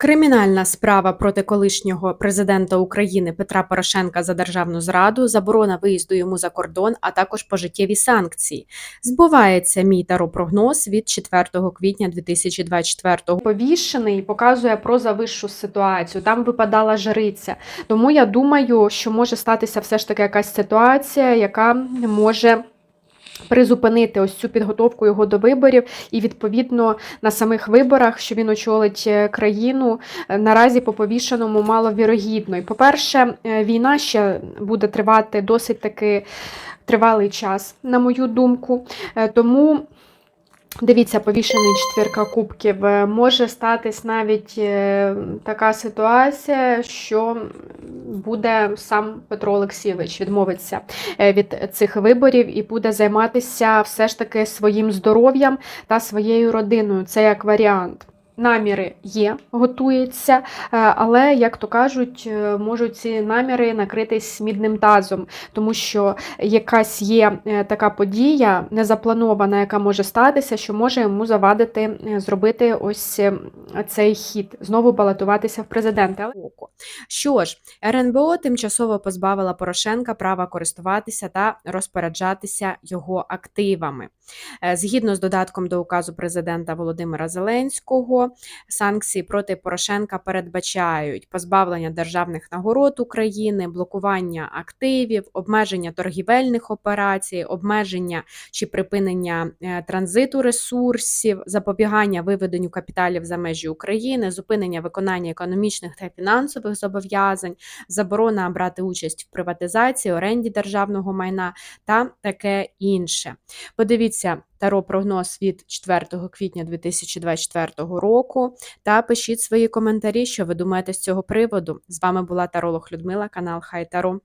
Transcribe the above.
Кримінальна справа проти колишнього президента України Петра Порошенка за державну зраду, заборона виїзду йому за кордон, а також пожиттєві санкції. Збувається мій таропрогноз від 4 квітня 2024 Повішений показує про завищу ситуацію. Там випадала жриця. Тому я думаю, що може статися все ж таки якась ситуація, яка може. Призупинити ось цю підготовку його до виборів, і відповідно на самих виборах, що він очолить е, країну, е, наразі по повішеному маловірогідно. І, по-перше, е, війна ще буде тривати досить таки тривалий час, на мою думку. Тому. Дивіться, повішений четвірка кубків. Може статись навіть е, така ситуація, що буде сам Петро Олексійович відмовиться е, від цих виборів і буде займатися все ж таки своїм здоров'ям та своєю родиною. Це як варіант. Наміри є, готується, е, але, як то кажуть, е, можуть ці наміри накритись мідним тазом, тому що якась є е, така подія незапланована, яка може статися, що може йому завадити зробити ось цей хід, знову балотуватися в президенти. Що ж, РНБО тимчасово позбавила Порошенка права користуватися та розпоряджатися його активами. Е, Згідно з додатком до указу президента Володимира Зеленського, санкції проти Порошенка передбачають позбавлення державних нагород України, блокування активів, обмеження торгівельних операцій, обмеження чи припинення е, транзиту ресурсів, запобігання виведенню капіталів за межі України, зупинення виконання економічних та фінансових зобов'язань, заборона брати участь в приватизації, оренді державного майна та таке інше. Подивіться таро прогноз від 4 квітня 2024 року та пишіть свої коментарі, що ви думаєте з цього приводу. З вами була Таролог Людмила, канал Хай Таро.